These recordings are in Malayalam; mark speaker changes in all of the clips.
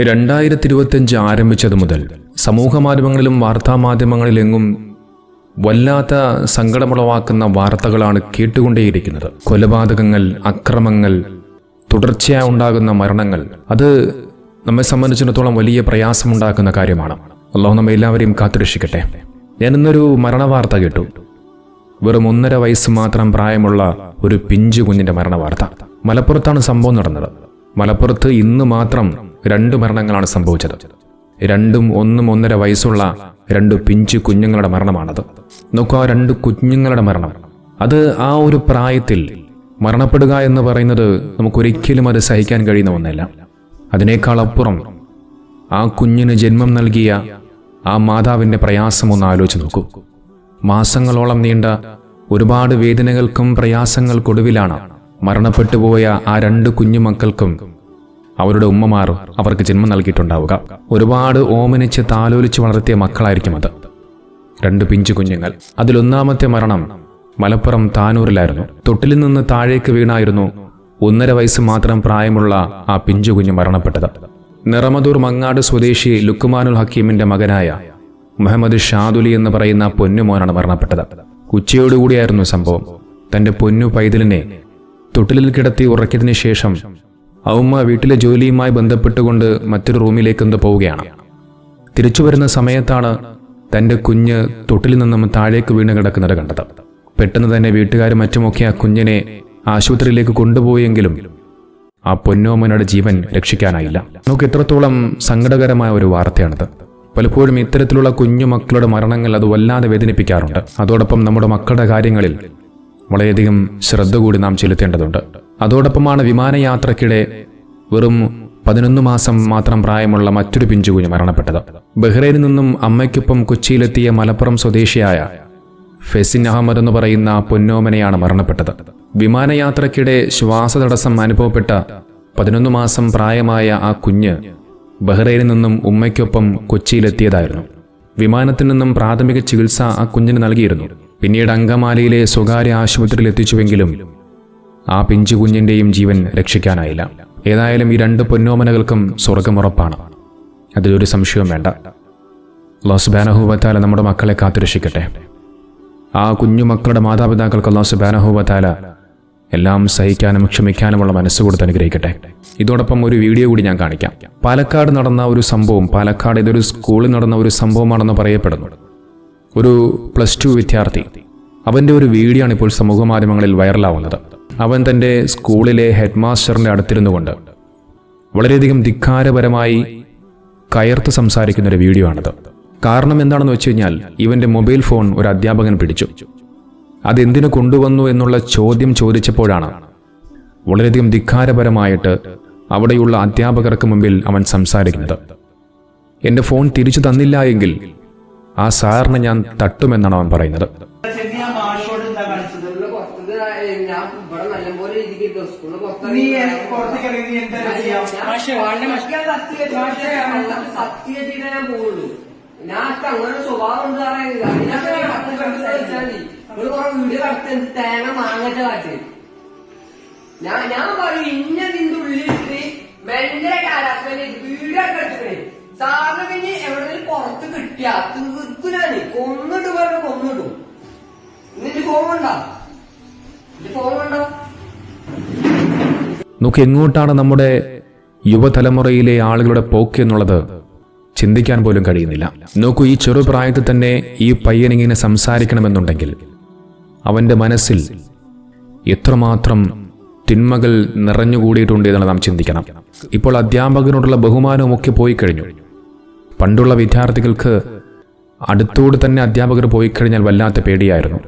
Speaker 1: രണ്ടായിരത്തി ഇരുപത്തിയഞ്ച് ആരംഭിച്ചത് മുതൽ സമൂഹ മാധ്യമങ്ങളിലും വാർത്താമാധ്യമങ്ങളിലെങ്ങും വല്ലാത്ത സങ്കടമുളവാക്കുന്ന വാർത്തകളാണ് കേട്ടുകൊണ്ടേയിരിക്കുന്നത്. കൊലപാതകങ്ങൾ അക്രമങ്ങൾ തുടർച്ചയായി ഉണ്ടാകുന്ന മരണങ്ങൾ അത് നമ്മെ സംബന്ധിച്ചിടത്തോളം വലിയ പ്രയാസമുണ്ടാക്കുന്ന കാര്യമാണ്. അള്ളാഹു നമ്മെ എല്ലാവരെയും കാത്തുരക്ഷിക്കട്ടെ. ഞാൻ ഇന്നൊരു മരണവാർത്ത കേട്ടു. വെറും ഒന്നര വയസ്സ് മാത്രം പ്രായമുള്ള ഒരു പിഞ്ചു കുഞ്ഞിന്റെ മരണവാർത്ത. മലപ്പുറത്താണ് സംഭവം നടന്നത്. മലപ്പുറത്ത് ഇന്ന് മാത്രം രണ്ട് മരണങ്ങളാണ് സംഭവിച്ചത്. രണ്ടും ഒന്നും ഒന്നര വയസ്സുള്ള രണ്ട് പിഞ്ചു കുഞ്ഞുങ്ങളുടെ മരണമാണത്. നോക്കൂ ആ രണ്ട് കുഞ്ഞുങ്ങളുടെ മരണം. അത് ആ ഒരു പ്രായത്തിൽ മരണപ്പെടുക എന്ന് പറയുന്നത് നമുക്കൊരിക്കലും അത് സഹിക്കാൻ കഴിയുന്ന ഒന്നല്ല. അതിനേക്കാൾ അപ്പുറം ആ കുഞ്ഞിന് ജന്മം നൽകിയ ആ മാതാവിന്റെ പ്രയാസം ഒന്ന് ആലോചിച്ച് നോക്കൂ. മാസങ്ങളോളം നീണ്ട ഒരുപാട് വേദനകൾക്കും പ്രയാസങ്ങൾക്കൊടുവിലാണ് മരണപ്പെട്ടുപോയ ആ രണ്ട് കുഞ്ഞുമക്കൾക്കും അവരുടെ ഉമ്മമാർ അവർക്ക് ജന്മം നൽകിയിട്ടുണ്ടാവുക. ഒരുപാട് ഓമനിച്ച് താലോലിച്ച് വളർത്തിയ മക്കളായിരിക്കും അത്. രണ്ട് പിഞ്ചു കുഞ്ഞുങ്ങൾ. അതിലൊന്നാമത്തെ മരണം മലപ്പുറം താനൂരിലായിരുന്നു. തൊട്ടിലിൽ നിന്ന് താഴേക്ക് വീണായിരുന്നു ഒന്നര വയസ്സ് മാത്രം പ്രായമുള്ള ആ പിഞ്ചു കുഞ്ഞ് മരണപ്പെട്ടത്. നിറമതൂർ മങ്ങാട് സ്വദേശി ലുക്കുമാനുൽ ഹക്കീമിന്റെ മകനായ മുഹമ്മദ് ഷാദുലി എന്ന് പറയുന്ന പൊന്നുമോനാണ് മരണപ്പെട്ടത്. ഉച്ചയോടുകൂടിയായിരുന്നു സംഭവം. തന്റെ പൊന്നു പൈതലിനെ തൊട്ടിലിൽ കിടത്തി ഉറക്കിയതിനു ശേഷം ഔമ്മ വീട്ടിലെ ജോലിയുമായി ബന്ധപ്പെട്ടുകൊണ്ട് മറ്റൊരു റൂമിലേക്ക് പോവുകയാണ്. തിരിച്ചു വരുന്ന സമയത്താണ് തന്റെ കുഞ്ഞ് തൊട്ടിൽ നിന്നും താഴേക്ക് വീണ് കിടക്കുന്നത് കണ്ടത്. പെട്ടെന്ന് തന്നെ വീട്ടുകാരും മറ്റുമൊക്കെ ആ കുഞ്ഞിനെ ആശുപത്രിയിലേക്ക് കൊണ്ടുപോയെങ്കിലും ആ പൊന്നോമനയുടെ ജീവൻ രക്ഷിക്കാനായില്ല. നമുക്ക് എത്രത്തോളം സങ്കടകരമായ ഒരു വാർത്തയാണിത്. പലപ്പോഴും ഇത്തരത്തിലുള്ള കുഞ്ഞു മക്കളുടെ മരണങ്ങൾ അത് വല്ലാതെ വേദനിപ്പിക്കാറുണ്ട്. അതോടൊപ്പം നമ്മുടെ മക്കളുടെ കാര്യങ്ങളിൽ വളരെയധികം ശ്രദ്ധ കൂടി നാം ചെലുത്തേണ്ടതുണ്ട്. അതോടൊപ്പമാണ് വിമാനയാത്രക്കിടെ വെറും പതിനൊന്ന് മാസം മാത്രം പ്രായമുള്ള മറ്റൊരു പിഞ്ചുകുഞ്ഞ് മരണപ്പെട്ടത്. ബഹ്റൈനിൽ നിന്നും അമ്മയ്ക്കൊപ്പം കൊച്ചിയിലെത്തിയ മലപ്പുറം സ്വദേശിയായ ഫെസിൻ അഹമ്മദ് എന്ന് പറയുന്ന പൊന്നോമനയാണ് മരണപ്പെട്ടത്. വിമാനയാത്രക്കിടെ ശ്വാസതടസ്സം അനുഭവപ്പെട്ട പതിനൊന്ന് മാസം പ്രായമായ ആ കുഞ്ഞ് ബഹ്റൈനിൽ നിന്നും ഉമ്മയ്ക്കൊപ്പം കൊച്ചിയിലെത്തിയതായിരുന്നു. വിമാനത്തിൽ നിന്നും പ്രാഥമിക ചികിത്സ ആ കുഞ്ഞിന് നൽകിയിരുന്നു. പിന്നീട് അങ്കമാലിയിലെ സ്വകാര്യ ആശുപത്രിയിൽ എത്തിച്ചുവെങ്കിലും ആ പിഞ്ചു കുഞ്ഞിന്റെയും ജീവൻ രക്ഷിക്കാനായില്ല. ഏതായാലും ഈ രണ്ട് പൊന്നോമനകൾക്കും സ്വർഗമുറപ്പാണ് അതിലൊരു സംശയവും വേണ്ട. ലോസ്ബാനഹൂബത്താല നമ്മുടെ മക്കളെ കാത്തുരക്ഷിക്കട്ടെ. ആ കുഞ്ഞു മക്കളുടെ മാതാപിതാക്കൾക്ക് അള്ളാഹു സുബാനഹുബത്താല എല്ലാം സഹിക്കാനും ക്ഷമിക്കാനുമുള്ള മനസ്സ് കൊടുത്ത് അനുഗ്രഹിക്കട്ടെ. ഇതോടൊപ്പം ഒരു വീഡിയോ കൂടി ഞാൻ കാണിക്കാം. പാലക്കാട് നടന്ന ഒരു സംഭവം പാലക്കാട് ഇതൊരു സ്കൂളിൽ നടന്ന ഒരു സംഭവമാണെന്ന് പറയപ്പെടുന്നു. ഒരു പ്ലസ് ടു വിദ്യാർത്ഥി അവന്റെ ഒരു വീഡിയോ ആണ് ഇപ്പോൾ സമൂഹ മാധ്യമങ്ങളിൽ വൈറലാവുന്നത് അവൻ തന്റെ സ്കൂളിലെ ഹെഡ് അടുത്തിരുന്നുകൊണ്ട് അടുത്തിരുന്നു കൊണ്ട് വളരെയധികം ധിക്കാരപരമായി കയർത്ത് സംസാരിക്കുന്ന ഒരു വീഡിയോ ആണിത്. കാരണം എന്താണെന്ന് വെച്ച് കഴിഞ്ഞാൽ ഇവന്റെ മൊബൈൽ ഫോൺ ഒരു അധ്യാപകൻ പിടിച്ചു. അതെന്തിനു കൊണ്ടുവന്നു എന്നുള്ള ചോദ്യം ചോദിച്ചപ്പോഴാണ് വളരെയധികം ധിക്കാരപരമായിട്ട് അവിടെയുള്ള അധ്യാപകർക്ക് മുമ്പിൽ അവൻ സംസാരിക്കുന്നത്. എന്റെ ഫോൺ തിരിച്ചു തന്നില്ല എങ്കിൽ ആ സാറിനെ ഞാൻ തട്ടുമെന്നാണ് അവൻ പറയുന്നത്
Speaker 2: ചെന്ന് ഞാൻ മാഷോട് എന്താ കാണിച്ചത്
Speaker 3: സ്കൂളിൽ പുറത്ത് ഞാൻ ഇവിടെ നല്ലപോലെ രീതിക്ക് സ്കൂളിൽ
Speaker 2: നീ പുറത്തേക്ക് ഇറങ്ങി എന്താ ചെയ്യാം.
Speaker 3: സത്യമായിട്ട് ഞാൻ പോകുള്ളൂ ഞാൻ അങ്ങനെ സ്വഭാവം ഉണ്ട് പറയുന്നത് ഒരു കുറെ വീഡിയോ കടത്തി തേങ്ങ മാങ്ങച്ച കാറ്റ് ഞാൻ ഞാൻ പറയും ഇന്ന നിന്റെ ഉള്ളിലിട്ട് ഭയങ്കര കാലാസ്മേനെ വീഡിയോ എടുത്തിട്ടേ സാറിന് പിന്നെ എവിടെങ്കിലും പുറത്ത് കിട്ടിയ തീർക്കുനാണ് കൊന്നിട്ട് പറഞ്ഞ കൊന്നിടും. നിന്റെ ഫോൺ ഉണ്ടോ നിന്റെ ഫോൺ കണ്ടോ?
Speaker 1: നോക്ക് എങ്ങോട്ടാണ് നമ്മുടെ യുവതലമുറയിലെ ആളുകളുടെ പോക്ക് എന്നുള്ളത് ചിന്തിക്കാൻ പോലും കഴിയുന്നില്ല. നോക്കൂ ഈ ചെറുപ്രായത്തിൽ തന്നെ ഈ പയ്യനിങ്ങനെ സംസാരിക്കണമെന്നുണ്ടെങ്കിൽ അവന്റെ മനസ്സിൽ എത്രമാത്രം തിന്മകൾ നിറഞ്ഞുകൂടിയിട്ടുണ്ട് എന്നുള്ളത് നാം ചിന്തിക്കണം. ഇപ്പോൾ അധ്യാപകനോടുള്ള ബഹുമാനവുമൊക്കെ പോയി കഴിഞ്ഞു പണ്ടുള്ള വിദ്യാർത്ഥികൾക്ക് അടുത്തോട് തന്നെ അധ്യാപകർ പോയി കഴിഞ്ഞാൽ വല്ലാത്ത പേടിയായിരുന്നു.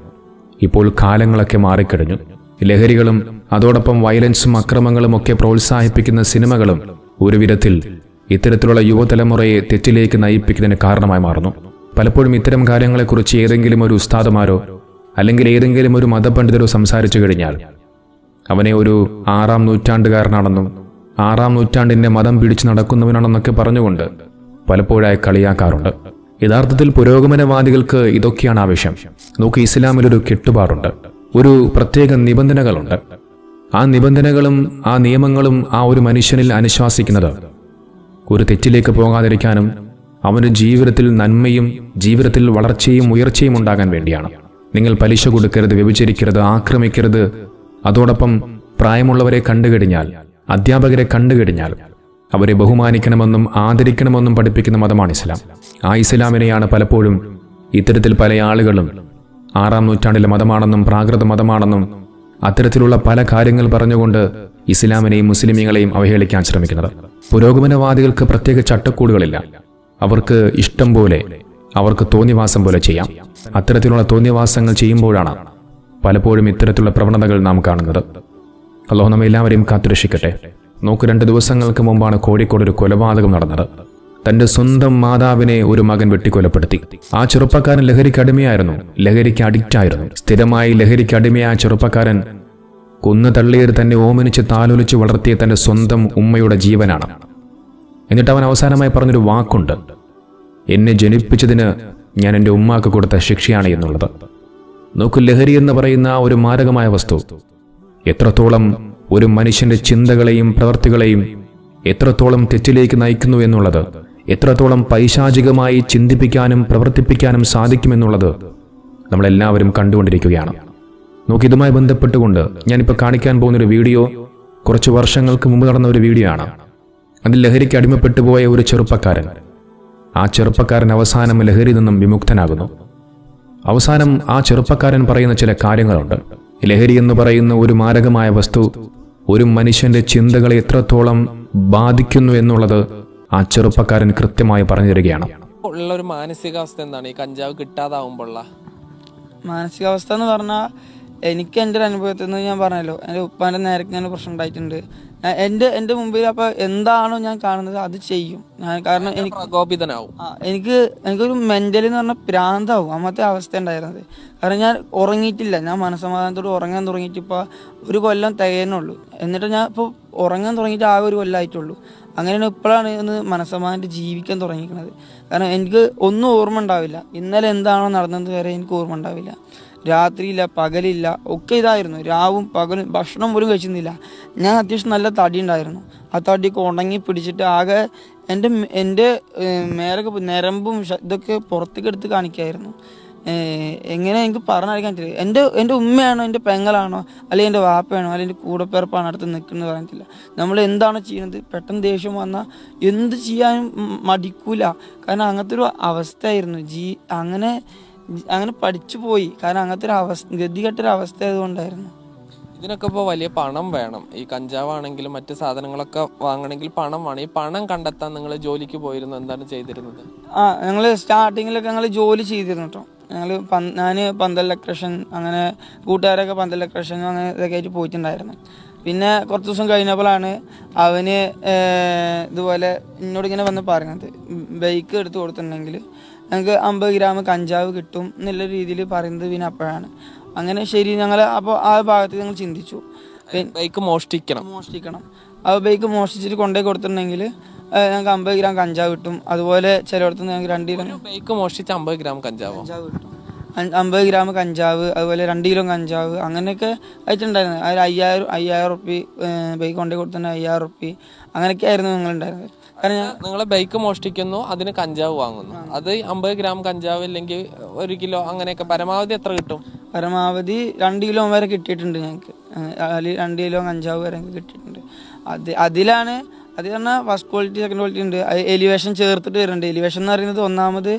Speaker 1: ഇപ്പോൾ കാലങ്ങളൊക്കെ മാറിക്കഴിഞ്ഞു. ലഹരികളും അതോടൊപ്പം വയലൻസും അക്രമങ്ങളും ഒക്കെ പ്രോത്സാഹിപ്പിക്കുന്ന സിനിമകളും ഒരു വിധത്തിൽ ഇത്തരത്തിലുള്ള യുവതലമുറയെ തെറ്റിലേക്ക് നയിപ്പിക്കുന്നതിന് കാരണമായി മാറുന്നു. പലപ്പോഴും ഇത്തരം കാര്യങ്ങളെക്കുറിച്ച് ഏതെങ്കിലും ഒരു ഉസ്താദുമാരോ അല്ലെങ്കിൽ ഏതെങ്കിലും ഒരു മതപണ്ഡിതരോ സംസാരിച്ചു കഴിഞ്ഞാൽ അവനെ ഒരു ആറാം നൂറ്റാണ്ടുകാരനാണെന്നും ആറാം നൂറ്റാണ്ടിന്റെ മതം പിടിച്ചു നടക്കുന്നവനാണെന്നൊക്കെ പറഞ്ഞുകൊണ്ട് പലപ്പോഴായി കളിയാക്കാറുണ്ട്. യഥാർത്ഥത്തിൽ പുരോഗമനവാദികൾക്ക് ഇതൊക്കെയാണ് ആവശ്യം നോക്ക് ഇസ്ലാമിലൊരു കെട്ടുപാടുണ്ട്. ഒരു പ്രത്യേക നിബന്ധനകളുണ്ട്. ആ നിബന്ധനകളും ആ നിയമങ്ങളും ആ ഒരു മനുഷ്യനിൽ അനുശാസിക്കുന്നത്. ഒരു തെറ്റിലേക്ക് പോകാതിരിക്കാനും അവന്റെ ജീവിതത്തിൽ നന്മയും ജീവിതത്തിൽ വളർച്ചയും ഉയർച്ചയും ഉണ്ടാകാൻ വേണ്ടിയാണ്. നിങ്ങൾ പലിശ കൊടുക്കരുത് വ്യഭിചരിക്കരുത് ആക്രമിക്കരുത്. അതോടൊപ്പം പ്രായമുള്ളവരെ കണ്ടുകഴിഞ്ഞാൽ അധ്യാപകരെ കണ്ടുകഴിഞ്ഞാൽ അവരെ ബഹുമാനിക്കണമെന്നും ആദരിക്കണമെന്നും പഠിപ്പിക്കുന്ന മതമാണ് ഇസ്ലാം. ആ ഇസ്ലാമിനെയാണ് പലപ്പോഴും ഇത്തരത്തിൽ പല ആളുകളും ആറാം നൂറ്റാണ്ടിലെ മതമാണെന്നും പ്രാകൃത മതമാണെന്നും അത്തരത്തിലുള്ള പല കാര്യങ്ങൾ പറഞ്ഞുകൊണ്ട് ഇസ്ലാമിനെയും മുസ്ലിമീങ്ങളെയും അവഹേളിക്കാൻ ശ്രമിക്കുന്നത്. പുരോഗമനവാദികൾക്ക് പ്രത്യേക ചട്ടക്കൂടുകളില്ല. അവർക്ക് ഇഷ്ടം പോലെ അവർക്ക് തോന്നിവാസം പോലെ ചെയ്യാം. അത്തരത്തിലുള്ള തോന്നിവാസങ്ങൾ ചെയ്യുമ്പോഴാണ് പലപ്പോഴും ഇത്തരത്തിലുള്ള പ്രവണതകൾ നാം കാണുന്നത്. അള്ളാഹു നമ്മെ എല്ലാവരെയും കാത്തുരക്ഷിക്കട്ടെ. നോക്ക് രണ്ട് ദിവസങ്ങൾക്ക് മുമ്പാണ് കോഴിക്കോട് ഒരു കൊലപാതകം നടന്നത്. തന്റെ സ്വന്തം മാതാവിനെ ഒരു മകൻ വെട്ടിക്കൊലപ്പെടുത്തി. ആ ചെറുപ്പക്കാരൻ ലഹരിക്ക് അടിമയായിരുന്നു. ലഹരിക്ക് അഡിക്റ്റ് ആയിരുന്നു. സ്ഥിരമായി ലഹരിക്ക് അടിമയായ ചെറുപ്പക്കാരൻ കൊന്നു തള്ളിയത് തന്നെ ഓമനിച്ച് താലോലിച്ച് വളർത്തിയ തന്റെ സ്വന്തം ഉമ്മയുടെ ജീവനാണ്. എന്നിട്ട് അവൻ അവസാനമായി പറഞ്ഞൊരു വാക്കുണ്ട്. എന്നെ ജനിപ്പിച്ചതിന് ഞാൻ എന്റെ ഉമ്മാക്ക് കൊടുത്ത ശിക്ഷയാണ് എന്നുള്ളത്. നോക്കൂ ലഹരി എന്ന് പറയുന്ന ഒരു മാരകമായ വസ്തു. എത്രത്തോളം ഒരു മനുഷ്യന്റെ ചിന്തകളെയും പ്രവൃത്തികളെയും എത്രത്തോളം തെറ്റിലേക്ക് നയിക്കുന്നു എന്നുള്ളത് എത്രത്തോളം പൈശാചികമായി ചിന്തിപ്പിക്കാനും പ്രവർത്തിപ്പിക്കാനും സാധിക്കുമെന്നുള്ളത് നമ്മളെല്ലാവരും കണ്ടുകൊണ്ടിരിക്കുകയാണ്. നോക്കി ഇതുമായി ബന്ധപ്പെട്ടുകൊണ്ട് ഞാനിപ്പോൾ കാണിക്കാൻ പോകുന്നൊരു വീഡിയോ കുറച്ച് വർഷങ്ങൾക്ക് മുമ്പ് നടന്ന ഒരു വീഡിയോ ആണ് അതിൽ ലഹരിക്ക് അടിമപ്പെട്ടു പോയ ഒരു ചെറുപ്പക്കാരൻ. ആ ചെറുപ്പക്കാരൻ അവസാനം ലഹരി നിന്നും വിമുക്തനാകുന്നു. അവസാനം ആ ചെറുപ്പക്കാരൻ പറയുന്ന ചില കാര്യങ്ങളുണ്ട്. ലഹരി എന്ന് പറയുന്ന ഒരു മാരകമായ വസ്തു ഒരു മനുഷ്യന്റെ ചിന്തകളെ എത്രത്തോളം ബാധിക്കുന്നു എന്നുള്ളത് ആ ചെറുപ്പക്കാരൻ കൃത്യമായി പറഞ്ഞു തരികയാണ്.
Speaker 4: ഉള്ള ഒരു മാനസികാവസ്ഥ എന്താണ്? ഈ കഞ്ചാവ് കിട്ടാതാവുമ്പോഴുള്ള
Speaker 5: മാനസികാവസ്ഥ എന്ന് പറഞ്ഞാൽ എനിക്ക് എന്റെ ഒരു അനുഭവത്തിൽ നിന്ന് ഞാൻ പറഞ്ഞല്ലോ എന്റെ ഉപ്പാന്റെ നേരക്ക് ഞാൻ പ്രശ്നം ഉണ്ടായിട്ടുണ്ട്. എന്റെ എന്റെ മുമ്പിൽ അപ്പോൾ എന്താണോ ഞാൻ കാണുന്നത് അത് ചെയ്യും. ഞാൻ കാരണം എനിക്ക്
Speaker 4: പ്രകോപിതനാവും.
Speaker 5: എനിക്ക് എനിക്കൊരു മെന്റലി എന്ന് പറഞ്ഞാൽ പ്രാന്താവും. അമ്മത്തെ അവസ്ഥ ഉണ്ടായിരുന്നത്. കാരണം ഞാൻ ഉറങ്ങിയിട്ടില്ല. ഞാൻ മനസ്സമാധാനത്തോട് ഉറങ്ങാൻ തുടങ്ങിയിട്ട് ഇപ്പോൾ ഒരു കൊല്ലം തികയുന്നുള്ളൂ. എന്നിട്ട് ഞാൻ ഇപ്പോൾ ഉറങ്ങാൻ തുടങ്ങിയിട്ട് ആ ഒരു കൊല്ലമായിട്ടുള്ളൂ അങ്ങനെയാണ് ഇപ്പോഴാണ് ഒന്ന് മനസ്സമാന്റെ ജീവിക്കാൻ തുടങ്ങിയിരിക്കുന്നത്. കാരണം എനിക്ക് ഒന്നും ഓർമ്മ ഉണ്ടാവില്ല. ഇന്നലെ എന്താണോ നടന്നത് വരെ എനിക്ക് ഓർമ്മ ഉണ്ടാവില്ല. രാത്രിയില്ല പകലില്ല ഒക്കെ ഇതായിരുന്നു. രാവും പകലും ഭക്ഷണം പോലും കഴിച്ചിരുന്നില്ല. ഞാൻ അത്യാവശ്യം നല്ല തടി ഉണ്ടായിരുന്നു. ആ തടി ഉണങ്ങി പിടിച്ചിട്ട് ആകെ എന്റെ എന്റെ മേലൊക്കെ നരമ്പും ഇതൊക്കെ പുറത്തേക്ക് എടുത്ത് കാണിക്കായിരുന്നു. എങ്ങനെ എനിക്ക് പറഞ്ഞറിയിക്കാൻ പറ്റില്ല. എന്റെ എന്റെ ഉമ്മയാണോ എന്റെ പെങ്ങളാണോ അല്ലെങ്കിൽ എന്റെ വാപ്പയാണോ അല്ലെങ്കിൽ എന്റെ കൂടപ്പിറപ്പാണോ അടുത്ത് നിൽക്കുന്നത് പറഞ്ഞിട്ടില്ല നമ്മൾ എന്താണോ ചെയ്യുന്നത് പെട്ടെന്ന് ദേഷ്യം വന്നാൽ എന്ത് ചെയ്യാനും മടിക്കൂല. കാരണം അങ്ങനത്തെ ഒരു അവസ്ഥയായിരുന്നു. ജീ അങ്ങനെ അങ്ങനെ പഠിച്ചു പോയി. കാരണം അങ്ങനത്തെ ഒരു അവസ്ഥ ഗതികെട്ടൊരു അവസ്ഥ ആയതുകൊണ്ടായിരുന്നു
Speaker 4: ഇതിനൊക്കെ ഇപ്പോൾ വലിയ പണം വേണം. ഈ കഞ്ചാവാണെങ്കിലും മറ്റ് സാധനങ്ങളൊക്കെ വാങ്ങണമെങ്കിൽ പണം വേണം. ഈ പണം കണ്ടെത്താൻ നിങ്ങൾ ജോലിക്ക് പോയിരുന്നു. എന്താണ് ചെയ്തിരുന്നത്?
Speaker 5: ആ ഞങ്ങൾ സ്റ്റാർട്ടിങ്ങിലൊക്കെ ഞങ്ങൾ ജോലി ചെയ്തിരുന്നു കേട്ടോ. ഞങ്ങൾ ഞാൻ പന്തൽ ലക്രഷൻ അങ്ങനെ കൂട്ടുകാരൊക്കെ പന്തൽ ലക്രഷൻ അങ്ങനെ ഇതൊക്കെ ആയിട്ട് പോയിട്ടുണ്ടായിരുന്നു. പിന്നെ കുറച്ച് ദിവസം കഴിഞ്ഞപ്പോഴാണ് അവന് ഇതുപോലെ എന്നോട് ഇങ്ങനെ വന്ന് പറയുന്നത് ബൈക്ക് എടുത്ത് കൊടുത്തിട്ടുണ്ടെങ്കിൽ ഞങ്ങൾക്ക് അമ്പത് ഗ്രാം കഞ്ചാവ് കിട്ടും എന്നുള്ള രീതിയിൽ പറയുന്നത് പിന്നെ അപ്പോഴാണ്. അങ്ങനെ ശരി ഞങ്ങൾ അപ്പോൾ ആ ഭാഗത്ത് ഞങ്ങൾ ചിന്തിച്ചു.
Speaker 4: ബൈക്ക് മോഷ്ടിക്കണം.
Speaker 5: മോഷ്ടിക്കണം. ആ ബൈക്ക് മോഷ്ടിച്ചിട്ട് കൊണ്ടുപോയി കൊടുത്തിട്ടുണ്ടെങ്കിൽ ഞങ്ങൾക്ക് അമ്പത് ഗ്രാം കഞ്ചാവ് കിട്ടും. അതുപോലെ ചിലയിടത്ത് ഞങ്ങൾക്ക് രണ്ട് കിലോ
Speaker 4: ബൈക്ക് മോഷ്ടിച്ച് അമ്പത് ഗ്രാം കഞ്ചാവോ?
Speaker 5: കഞ്ചാവ് കിട്ടും. അമ്പത് ഗ്രാം കഞ്ചാവ് അതുപോലെ രണ്ട് കിലോ കഞ്ചാവ് അങ്ങനെയൊക്കെ ആയിട്ടുണ്ടായിരുന്നു. അതിൽ അയ്യായിരം അയ്യായിരം റുപ്പി ബൈക്ക് കൊണ്ടേ കൊടുത്തിട്ട് അയ്യായിരം റുപ്പി അങ്ങനെയൊക്കെ ആയിരുന്നു ഞങ്ങളുണ്ടായിരുന്നത് കാരണം ഞാൻ
Speaker 4: നിങ്ങൾ ബൈക്ക് മോഷ്ടിക്കുന്നു അതിന് കഞ്ചാവ് വാങ്ങുന്നു. അത് അമ്പത് ഗ്രാം കഞ്ചാവ് ഇല്ലെങ്കിൽ ഒരു കിലോ അങ്ങനെയൊക്കെ പരമാവധി എത്ര കിട്ടും?
Speaker 5: പരമാവധി രണ്ട് കിലോ വരെ കിട്ടിയിട്ടുണ്ട് ഞങ്ങൾക്ക്. അതിൽ രണ്ട് കിലോ കഞ്ചാവ് വരെ കിട്ടിയിട്ടുണ്ട്. അത് അതിലാണ് അത് പറഞ്ഞാൽ ഫസ്റ്റ് ക്വാളിറ്റി സെക്കൻഡ് ക്വാളിറ്റി ഉണ്ട്. അത് എലിവേഷൻ ചേർത്തിട്ട് വരുന്നുണ്ട്. എലിവേഷൻ എന്ന് പറയുന്നത് ഒന്നാമത്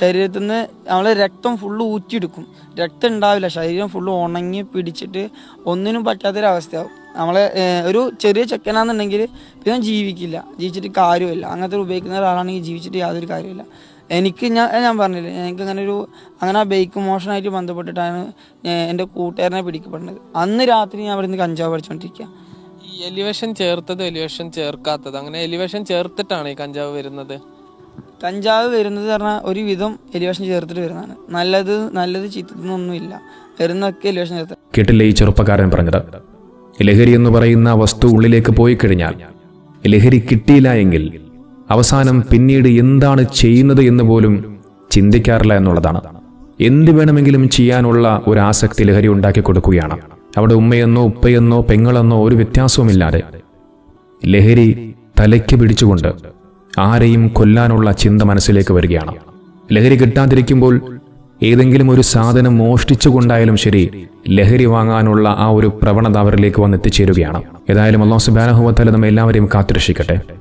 Speaker 5: ശരീരത്തിൽ നിന്ന് നമ്മൾ രക്തം ഫുള്ള് ഊറ്റിയെടുക്കും. രക്തം ഉണ്ടാവില്ല. ശരീരം ഫുള്ള് ഉണങ്ങി പിടിച്ചിട്ട് ഒന്നിനും പറ്റാത്തൊരവസ്ഥയാവും. നമ്മളെ ഒരു ചെറിയ ചെക്കനാണെന്നുണ്ടെങ്കിൽ പിന്നെ ജീവിക്കില്ല. ജീവിച്ചിട്ട് കാര്യമില്ല അങ്ങനത്തെ ഉപയോഗിക്കുന്ന ഒരാളാണെങ്കിൽ ജീവിച്ചിട്ട് യാതൊരു കാര്യമില്ല എനിക്ക് ഞാൻ ഞാൻ പറഞ്ഞില്ലേ എനിക്ക് അങ്ങനെ ഒരു അങ്ങനെ ആ ബൈക്ക് മോഷനായിട്ട് ബന്ധപ്പെട്ടിട്ടാണ് എന്റെ കൂട്ടുകാരനെ പിടിക്കപ്പെടുന്നത്. അന്ന് രാത്രി ഞാൻ അവിടെ നിന്ന് കഞ്ചാവ് പഠിച്ചുകൊണ്ടിരിക്കുക
Speaker 4: എലിവേഷൻ ചേർത്തത് എലിവേഷൻ ചേർക്കാത്തത്? അങ്ങനെ എലിവേഷൻ ചേർത്തിട്ടാണ് ഈ കഞ്ചാവ് വരുന്നത്.
Speaker 5: കഞ്ചാവ് വരുന്നത് പറഞ്ഞാൽ ഒരുവിധം എലിവേഷൻ ചേർത്തിട്ട് വരുന്നതാണ്. നല്ലത് നല്ലത് ചീത്തതൊന്നുമില്ല. വരുന്നതൊക്കെ എലിവേഷൻ ചേർത്ത്.
Speaker 1: കേട്ടില്ലേ ഈ ചെറുപ്പക്കാരൻ പറഞ്ഞത്? ലഹരി എന്ന് പറയുന്ന വസ്തു ഉള്ളിലേക്ക് പോയി കഴിഞ്ഞാൽ ലഹരി കിട്ടിയില്ല എങ്കിൽ അവസാനം പിന്നീട് എന്താണ് ചെയ്യുന്നത് എന്ന് പോലും ചിന്തിക്കാറില്ല എന്നുള്ളതാണ്. എന്ത് വേണമെങ്കിലും ചെയ്യാനുള്ള ഒരു ആസക്തി ലഹരി ഉണ്ടാക്കി കൊടുക്കുകയാണ്. അവിടെ ഉമ്മയെന്നോ ഉപ്പയെന്നോ പെങ്ങളെന്നോ ഒരു വ്യത്യാസവുമില്ലാതെ ലഹരി തലയ്ക്ക് പിടിച്ചുകൊണ്ട് ആരെയും കൊല്ലാനുള്ള ചിന്ത മനസ്സിലേക്ക് വരികയാണ്. ലഹരി കിട്ടാതിരിക്കുമ്പോൾ ഏതെങ്കിലും ഒരു സാധനം മോഷ്ടിച്ചുകൊണ്ടായാലും ശരി ലഹരി വാങ്ങാനുള്ള ആ ഒരു പ്രവണത അവരിലേക്ക് വന്ന് എത്തിച്ചേരുകയാണ് ഏതായാലും അള്ളാഹു സുബാനഹുവത്തല നമ്മെ എല്ലാവരെയും കാത്തിരക്ഷിക്കട്ടെ.